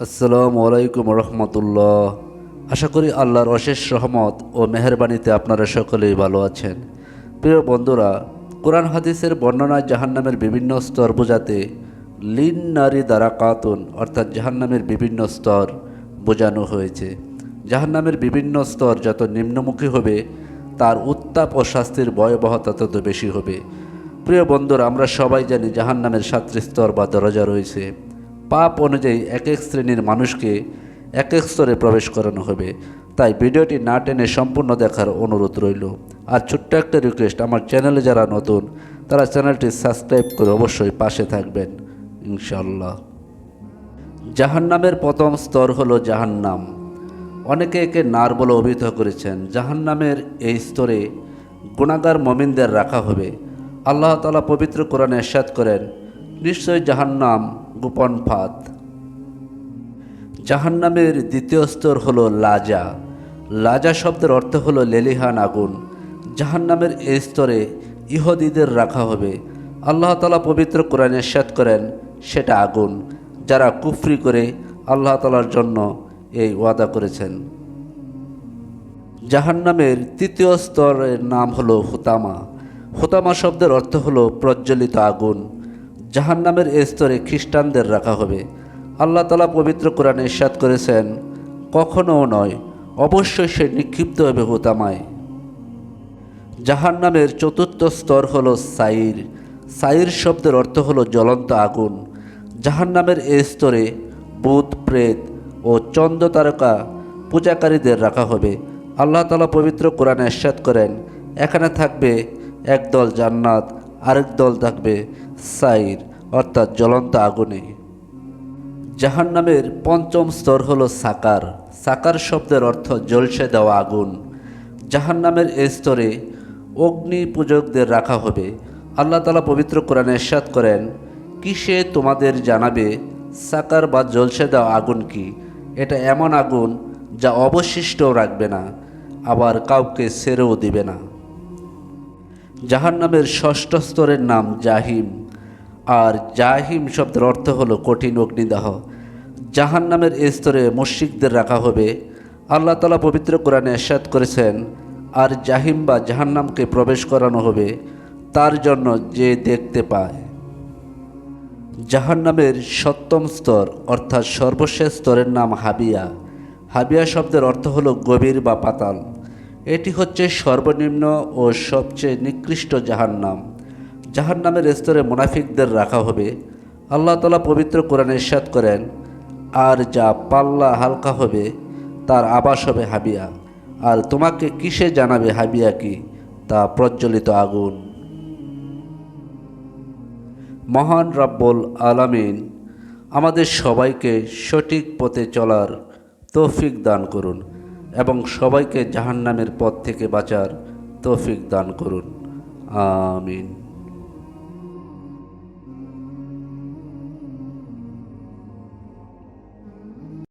আসসালামু আলাইকুম রহমতুল্লাহ। আশা করি আল্লাহর অশেষ রহমত ও মেহরবানিতে আপনারা সকলেই ভালো আছেন। প্রিয় বন্ধুরা, কোরআন হাদিসের বর্ণনায় জাহান্নামের বিভিন্ন স্তর বোঝাতে লিন নারী দ্বারা কাতুন, অর্থাৎ জাহান্নামের বিভিন্ন স্তর বোঝানো হয়েছে। জাহান্নামের বিভিন্ন স্তর যত নিম্নমুখী হবে, তার উত্তাপ ও শাস্তির ভয়াবহতা তত বেশি হবে। প্রিয় বন্ধুরা, আমরা সবাই জানি জাহান্নামের সাতটি স্তর বা দরজা রয়েছে। পাপ অনুযায়ী এক এক শ্রেণির মানুষকে এক এক স্তরে প্রবেশ করানো হবে। তাই ভিডিওটি না টেনে সম্পূর্ণ দেখার অনুরোধ রইল। আর ছোট্ট একটা রিকোয়েস্ট আমার চ্যানেলে যারা নতুন, তারা চ্যানেলটি সাবস্ক্রাইব করে অবশ্যই পাশে থাকবেন। ইনশাল্লাহ জাহান্নামের প্রথম স্তর হল জাহান্নাম। অনেকে একে নার বলে অভিহিত করেছেন। জাহান্নামের এই স্তরে গুণাগার মমিনদের রাখা হবে। আল্লাহ তালা পবিত্র কোরআনে এরশাদ করেন নিশ্চয় জাহান্নাম গোপন ফাঁদ। জাহান্নামের দ্বিতীয় স্তর হলো লাজা। লাজা শব্দের অর্থ হলো লেলিহান আগুন। জাহান্নামের এই স্তরে ইহুদিদের রাখা হবে। আল্লাহ তালা পবিত্র কোরআন এরশাদ করেন, সেটা আগুন, যারা কুফরি করে আল্লাহ তালার জন্য এই ওয়াদা করেছেন। জাহান্নামের তৃতীয় স্তরের নাম হলো হুতামা। হুতামা শব্দের অর্থ হলো প্রজ্বলিত আগুন। জাহান্নামের স্তরে খ্রিস্টানদের রাখা হবে। আল্লাহ তালা পবিত্র কোরআনে ইস্বাদ করেছেন, কখনও নয়, অবশ্যই সে নিক্ষিপ্ত হবে হুতামায়। জাহান্নামের চতুর্থ স্তর হলো সাইর। সাইর শব্দের অর্থ হলো জ্বলন্ত আগুন। জাহান্নামের এই স্তরে বুধ, প্রেত ও চন্দ্র তারকা পূজাকারীদের রাখা হবে। আল্লাহ তালা পবিত্র কোরআনে এরশাদ করেন, এখানে থাকবে একদল জান্নাত আরেক দল থাকবে সাইর, অর্থাৎ জ্বলন্ত আগুনে। জাহান্নামের পঞ্চম স্তর হল সাকার। সাকার শব্দের অর্থ জলসে দেওয়া আগুন। জাহান্নামের এই স্তরে অগ্নি পূজকদের রাখা হবে। আল্লাহ তালা পবিত্র কোরআনে এরশাদ করেন কিসে তোমাদের জানাবে সাকার বা জলসে দেওয়া আগুন কি? এটা এমন আগুন যা অবশিষ্টও রাখবে না, আবার কাউকে সেরেও দিবে না। জাহান্নামের ষষ্ঠ স্তরের নাম জাহিম। আর জাহিম শব্দের অর্থ হল কঠিন অগ্নিদাহ। জাহান্নামের স্তরে মুশিকদের রাখা হবে। আল্লাহ তালা পবিত্র কোরআনে এরশাদ করেছেন, আর জাহিম বা জাহান্নামকে প্রবেশ করানো হবে তার জন্য যে দেখতে পায়। জাহান্নামের সপ্তম স্তর অর্থাৎ সর্বশেষ স্তরের নাম হাবিয়া। হাবিয়া শব্দের অর্থ হলো গভীর বা পাতাল। এটি হচ্ছে সর্বনিম্ন ও সবচেয়ে নিকৃষ্ট জাহান্নাম। জাহান্নামের স্তরে মুনাফিকদের রাখা হবে। আল্লাহ তালা পবিত্র কোরআনে ইরশাদ করেন, আর যা পাল্লা হালকা হবে, তার আবাস হবে হাবিয়া। আর তোমাকে কিসে জানাবে হাবিয়া কি? তা প্রজ্বলিত আগুন। মহান রাব্বুল আলামিন, আমাদের সবাইকে সঠিক পথে চলার তৌফিক দান করুন। এবং সবাইকে জাহান্নামের পথ থেকে বাঁচার তৌফিক দান করুন। আমিন।